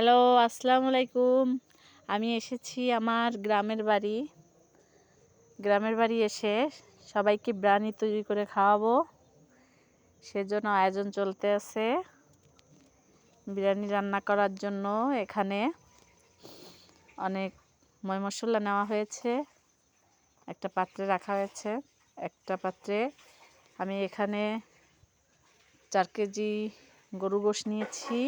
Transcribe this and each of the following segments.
Hello আসসালামু আলাইকুম আমি এসেছি আমার গ্রামের বাড়ি। গ্রামের বাড়ি এসে সবাইকে বিরিয়ানি তৈরি করে খাওয়াবো। সেজন্য আয়োজন চলতে আছে বিরিয়ানি রান্না করার জন্য। এখানে অনেক ময় মশলা নেওয়া হয়েছে, একটা পাত্রে রাখা হয়েছে, একটা পাত্রে। আমি এখানে চার কেজি গরু গোশ নিয়েছি।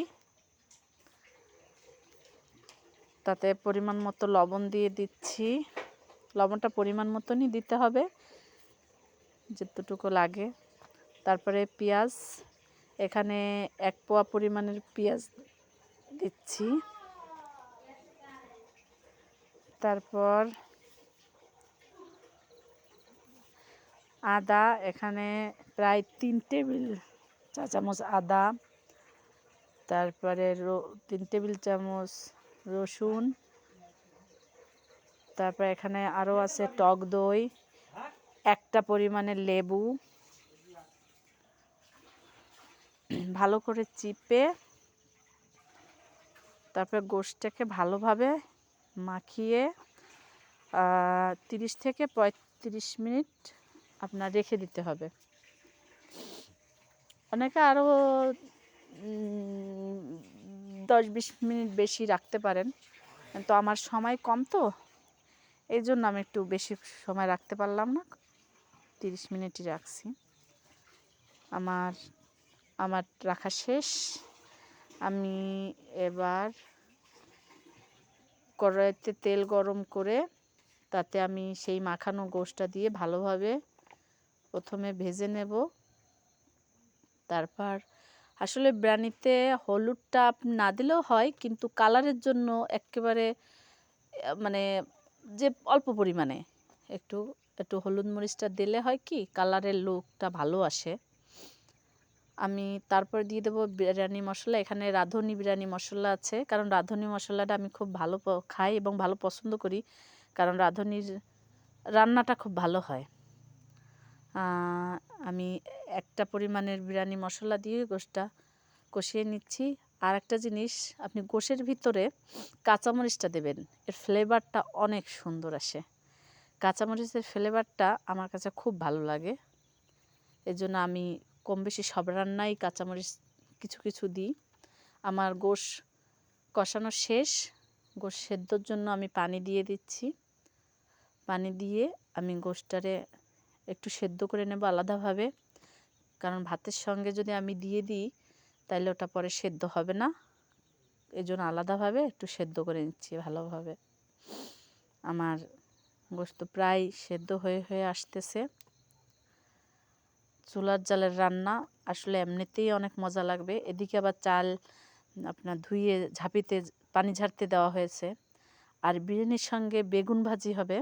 তাতে পরিমাণ মতো লবণ দিয়ে দিচ্ছি। লবণটা পরিমাণ মতনই দিতে হবে, যতটুকু লাগে। তারপরে পেঁয়াজ, এখানে এক পোয়া পরিমাণের পেঁয়াজ দিচ্ছি। তারপর আদা, এখানে প্রায় তিন টেবিল চা চামচ আদা, তারপরে তিন টেবিল চামচ রসুন, তারপর এখানে আরও আছে টক দই, একটা পরিমাণে লেবু, ভালো করে চিপে, তারপরে গোশটাকে ভালোভাবে মাখিয়ে তিরিশ থেকে পঁয়ত্রিশ মিনিট আপনার রেখে দিতে হবে। অনেকে আরও দশ বিশ মিনিট বেশি রাখতে পারেন। তো আমার সময় কম তো, এই জন্য আমি একটু বেশি সময় রাখতে পারলাম না। তিরিশ মিনিটই রাখছি। আমার আমার রাখা শেষ। আমি এবার কড়াইতে তেল গরম করে তাতে আমি সেই মাখানো গোশটা দিয়ে ভালোভাবে প্রথমে ভেজে নেব। তারপর আসলে বিরিয়ানিতে হলুদটা না দিলেও হয়, কিন্তু কালারের জন্য একেবারে মানে যে অল্প পরিমাণে একটু একটু হলুদ মরিচটা দিলে হয় কি কালারের লুকটা ভালো আসে। আমি তারপর দিয়ে দেবো বিরিয়ানি মশলা, এখানে রাঁধুনি বিরিয়ানি মশলা আছে, কারণ রাঁধুনি মশলাটা আমি খুব ভালো খাই এবং ভালো পছন্দ করি, কারণ রাঁধুনির রান্নাটা খুব ভালো হয়। আমি একটা পরিমাণের বিরিয়ানি মশলা দিয়ে গোশটা কষিয়ে নিচ্ছি। আর একটা জিনিস, আপনি গোশের ভিতরে কাঁচামরিচটা দেবেন, এর ফ্লেভারটা অনেক সুন্দর আসে। কাঁচামরিচের ফ্লেভারটা আমার কাছে খুব ভালো লাগে। এই জন্য আমি কম বেশি সব রান্নাই কাঁচামরিচ কিছু কিছু দিই। আমার গোশ কষানো শেষ, গোশ সেদ্ধর জন্য আমি পানি দিয়ে দিচ্ছি। পানি দিয়ে আমি গোশটারে একটু সেদ্ধ করে নেব আলাদাভাবে। কারণ ভাতের সঙ্গে যদি আমি দিয়ে দিই তাহলে ওটা পরে সেদ্ধ হবে না। এই জন্য আলাদাভাবে একটু সেদ্ধ করে নিচ্ছি ভালোভাবে। আমার গোস্ত প্রায় সেদ্ধ হয়ে হয়ে আসতেছে। চুলার জালের রান্না আসলে এমনিতেই অনেক মজা লাগবে। এদিকে আবার চাল আপনার ধুয়ে ঝাঁপিতে পানি ঝাড়তে দেওয়া হয়েছে। আর বিরিয়ানির সঙ্গে বেগুন ভাজি হবে।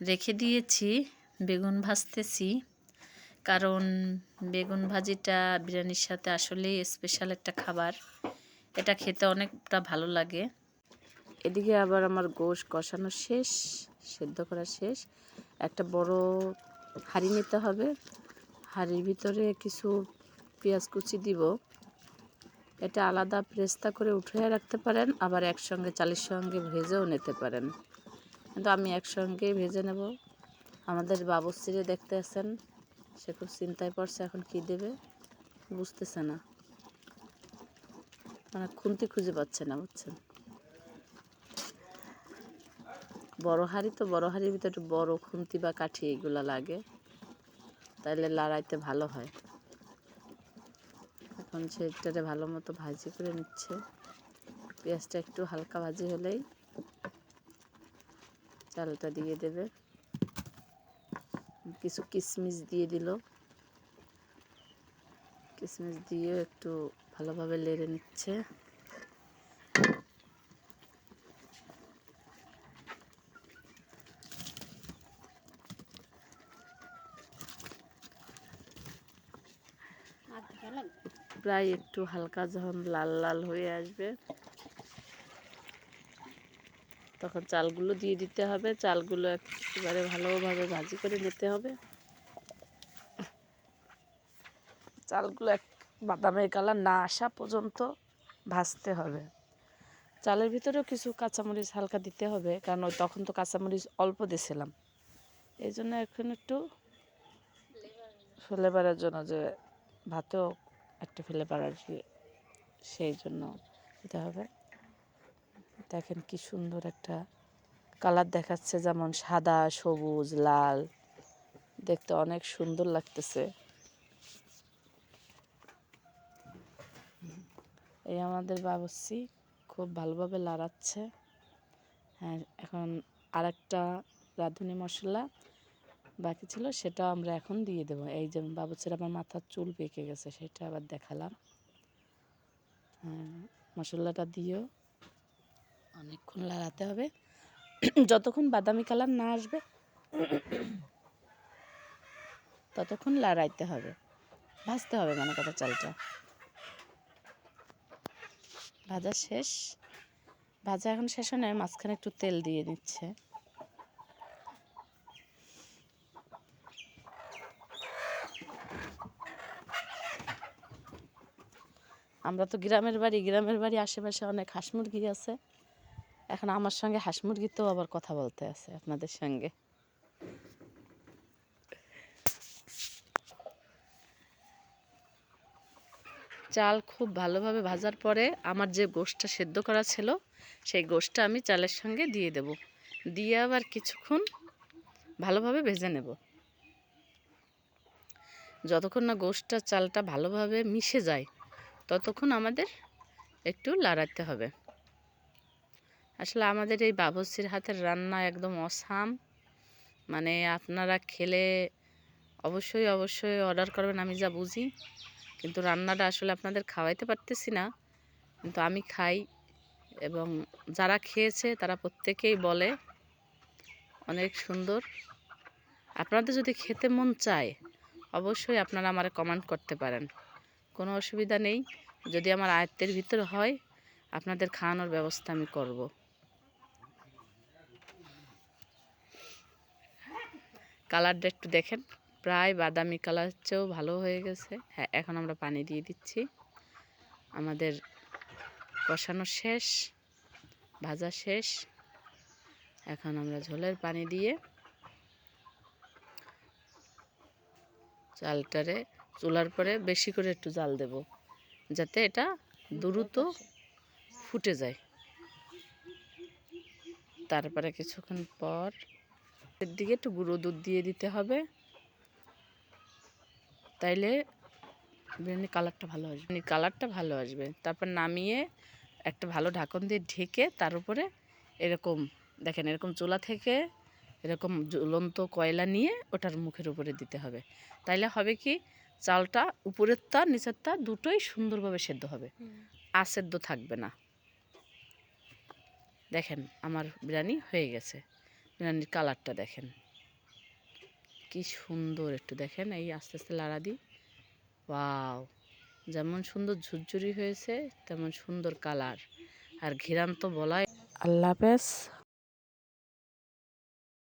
রেখে দিয়েছি, বেগুন ভাজতেছি। কারণ বেগুন ভাজিটা বিরিয়ানির সাথে আসলেই স্পেশাল একটা খাবার। এটা খেতে অনেকটা ভালো লাগে। এদিকে আবার আমার গোশ কষানো শেষ, সেদ্ধ করা শেষ। একটা বড় হাঁড়ি নিতে হবে। হাঁড়ির ভিতরে কিছু পেঁয়াজ কুচি দিব। এটা আলাদা প্রেস্তা করে উঠিয়ে রাখতে পারেন, আবার একসঙ্গে চালের সঙ্গে ভেজেও নিতে পারেন। কিন্তু আমি একসঙ্গেই ভেজে নেব। আমাদের বাবুশ্রী দেখতে আছেন। সে খুব চিন্তায় পড়ছে, এখন কি দেবে? বুঝতেছে না। মানে খুন্তি খুঁজে পাচ্ছে না, বুঝছেন? বড় হাড়ি তো, বড় হাড়ির ভিতরে একটু বড় খুন্তি বা কাঠি এগুলো লাগে। তাইলে লড়াইতে ভালো হয়। এখন সেটারে ভালো মতো ভাজি করে নিচ্ছে। পেঁয়াজটা একটু হালকা ভাজি হলেই চালটা দিয়ে দেবে। কিছু কিশমিশ দিয়ে দিল। কিশমিশ দিয়ে একটু ভালোভাবে লেড়ে নিচ্ছে। প্রায় একটু হালকা যখন লাল লাল হয়ে আসবে তখন চালগুলো দিয়ে দিতে হবে। চালগুলো একেবারে ভালোভাবে ভাজি করে নিতে হবে। চালগুলো এক বাদামের কালার না আসা পর্যন্ত ভাজতে হবে। চালের ভিতরেও কিছু কাঁচামরিচ হালকা দিতে হবে, কারণ তখন তো কাঁচামরিচ অল্প দিয়েছিলাম। এই জন্য এখন একটু ফেলে ফ্লেভারের জন্য যে ভাতেও একটা ফ্লেভার আসবে সেই জন্য দিতে হবে। দেখেন কি সুন্দর একটা কালার দেখাচ্ছে, যেমন সাদা, সবুজ, লাল। দেখতে অনেক সুন্দর লাগতেছে। এই আমাদের বাবুর্চি খুব ভালোভাবে লাড়াচ্ছে। হ্যাঁ এখন আরেকটা রাঁধুনি মশলা বাকি ছিল সেটা আমরা এখন দিয়ে দেবো। এই যে বাবুর্চির আমার মাথার চুল পেকে গেছে, সেটা আবার দেখালাম। হ্যাঁ মশলাটা দিয়েও অনেকক্ষণ লাগাতে হবে। যতক্ষণ বাদামি কালার না আসবে, ততক্ষণ লড়াইতে হবে। ভাজতে হবে মানে কথা চালটা। ভাজা শেষ। ভাজা এখন শেষ হয় না মাঝখানে একটু তেল দিয়ে নিচ্ছে আমরা তো গ্রামের বাড়ি গ্রামের বাড়ি আশেপাশে অনেক হাঁস মুরগি আছে। এখন আমার সঙ্গে হাঁস মুরগিতেও আবার কথা বলতে আছে আপনাদের সঙ্গে। চাল খুব ভালোভাবে ভাজার পরে আমার যে গোশটা সেদ্ধ করা ছিল, সেই গোশটা আমি চালের সঙ্গে দিয়ে দেব। দিয়ে আবার কিছুক্ষণ ভালোভাবে ভেজে নেব। যতক্ষণ না গোশটা চালটা ভালোভাবে মিশে যায়, ততক্ষণ আমাদের একটু লাড়াতে হবে। আসলে আমাদের এই বাবুসির হাতের রান্না একদম অসাম। মানে আপনারা খেলে অবশ্যই অবশ্যই অর্ডার করবেন, আমি যা বুঝি। কিন্তু রান্নাটা আসলে আপনাদের খাওয়াইতে পারতেছি না। কিন্তু আমি খাই এবং যারা খেয়েছে তারা প্রত্যেকেই বলে অনেক সুন্দর। আপনাদের যদি খেতে মন চায়, অবশ্যই আপনারা আমার কমেন্ট করতে পারেন। কোনো অসুবিধা নেই। যদি আমার আয়ত্তের ভিতর হয়, আপনাদের খাওয়ানোর ব্যবস্থা আমি করব। কালারটা একটু দেখেন। প্রায় বাদামি কালার চেয়েও ভালো হয়ে গেছে। হ্যাঁ এখন আমরা পানি দিয়ে দিচ্ছি। আমাদের কষানো শেষ, ভাজা শেষ। এখন আমরা ঝোলের পানি দিয়ে চালটারে চুলার পরে বেশি করে একটু জাল দেব, যাতে এটা দ্রুত ফুটে যায়। তারপরে কিছুক্ষণ পর এর দিকে একটু গুঁড়ো দুধ দিয়ে দিতে হবে। তাইলে বিরিয়ানির কালারটা ভালো আসবে। কালারটা ভালো আসবে। তারপর নামিয়ে একটা ভালো ঢাকন দিয়ে ঢেকে তার উপরে এরকম দেখেন এরকম চুলা থেকে এরকম জ্বলন্ত কয়লা নিয়ে ওটার মুখের উপরে দিতে হবে। তাইলে হবে কি চালটা উপরের তা নিচের তা দুটোই সুন্দরভাবে সেদ্ধ হবে। আসেদ্ধ থাকবে না। দেখেন আমার বিরিয়ানি হয়ে গেছে। বিরিয়ানির কালারটা দেখেন। কি সুন্দর একটু দেখেন, এই আস্তে আস্তে লাড়া দিই। ওয়াও, যেমন সুন্দর ঝুরঝুরি হয়েছে, তেমন সুন্দর কালার। আর ঘিরান তো বলাই আল্লাহ হাফেজ।